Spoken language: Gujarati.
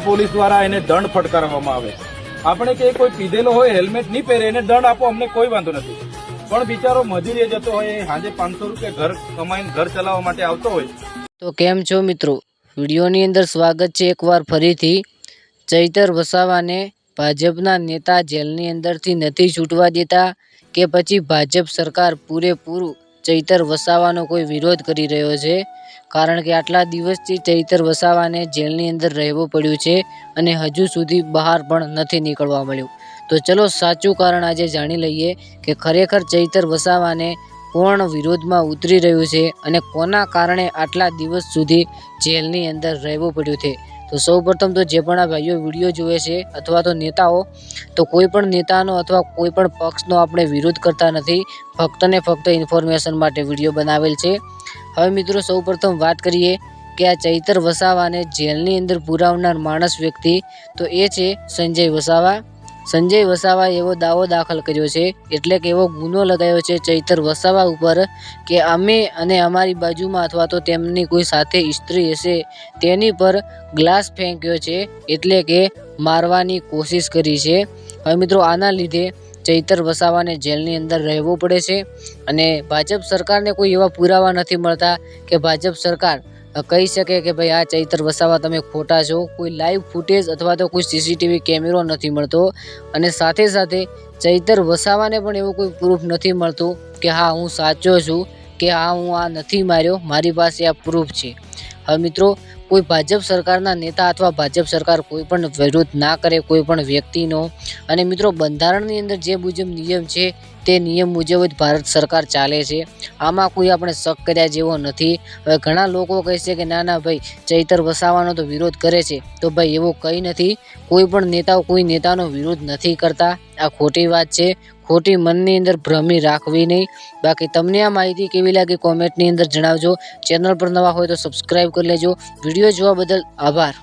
પોલીસ દ્વારા એને દંડ ફટકારવામાં આવે આપણે કે કોઈ પીધેલો હોય, હેલ્મેટ નહીં પહેરે, એને દંડ આપો, અમને કોઈ વાંધો નથી. પણ બિચારો મજૂરીએ જતો હોય સાંજે પાંચસો રૂપિયા ઘર કમાઈને ઘર ચલાવવા માટે આવતો હોય. તો કેમ છો મિત્રો? વિડીયોની અંદર સ્વાગત છે એકવાર ફરીથી. ચૈતર વસાવાને ભાજપના નેતા જેલની અંદરથી નથી છૂટવા દેતા કે પછી ભાજપ સરકાર પૂરેપૂરું ચૈતર વસાવાનો કોઈ વિરોધ કરી રહ્યો છે? કારણ કે આટલા દિવસથી ચૈતર વસાવાને જેલની અંદર રહેવું પડ્યું છે અને હજુ સુધી બહાર પણ નથી નીકળવા મળ્યું. તો ચલો સાચું કારણ આજે જાણી લઈએ કે ખરેખર ચૈતર વસાવાને કોણ વિરોધમાં ઉતરી રહ્યું છે અને કોના કારણે આટલા દિવસ સુધી જેલની અંદર રહેવું પડ્યું છે. તો સૌપ્રથમ તો જે પણ આ ભાઈઓ વીડિયો જુએ છે અથવા તો નેતાઓ, તો કોઈ પણ નેતાનો અથવા કોઈ પણ પક્ષનો આપણે વિરોધ કરતા નથી. ફક્ત ને ફક્ત ઇન્ફોર્મેશન માટે વીડિયો બનાવેલ છે. હવે મિત્રો સૌપ્રથમ વાત કરીએ કે આ ચૈતર વસાવાને જેલની અંદર પુરાવનાર માણસ વ્યક્તિ, તો એ છે સંજય વસાવા. સંજય વસાવાએ એવો દાવો દાખલ કર્યો છે, એટલે કે એવો ગુનો લગાવ્યો છે ચૈતર વસાવા ઉપર, કે અમે અને અમારી બાજુમાં અથવા તો તેમની કોઈ સાથે સ્ત્રી હશે, તેની પર ગ્લાસ ફેંક્યો છે, એટલે કે મારવાની કોશિશ કરી છે. હવે મિત્રો, આના લીધે ચૈતર વસાવાને જેલની અંદર રહેવું પડે છે અને ભાજપ સરકારને કોઈ એવા પુરાવા નથી મળતા કે ભાજપ સરકાર કહી શકે કે ભાઈ આ ચૈતર વસાવા તમે ખોટા છો. કોઈ લાઈવ ફૂટેજ અથવા તો કોઈ સીસીટીવી કેમેરો નથી મળતો. અને સાથે સાથે ચૈતર વસાવાને પણ એવું કોઈ પ્રૂફ નથી મળતું કે હા, હું સાચો છું કે હા, હું આ નથી માર્યો. મારી પાસે આ પ્રૂફ છે. હવે મિત્રો, કોઈ ભાજપ સરકારના નેતા અથવા ભાજપ સરકાર કોઈ પણ વિરોધ ના કરે, કોઈ પણ વ્યક્તિનો. અને મિત્રો, બંધારણની અંદર જે મુજબ નિયમ છે તે નિયમ મુજબ જ ભારત સરકાર ચાલે છે. આમાં કોઈ આપણે શક કર્યા જેવો નથી. હવે ઘણા લોકો કહે છે કે ના ના ભાઈ, ચૈતર વસાવાનો તો વિરોધ કરે છે. તો ભાઈ, એવો કંઈ નથી. કોઈ પણ નેતાઓ કોઈ નેતાનો વિરોધ નથી કરતા. આ ખોટી વાત છે. ખોટી મનની અંદર ભ્રમી રાખવી નહીં. બાકી તમને આ માહિતી કેવી લાગી કોમેન્ટની અંદર જણાવજો. ચેનલ પર નવા હોય તો સબસ્ક્રાઈબ કરી લેજો. વીડિયો જોવા બદલ આભાર.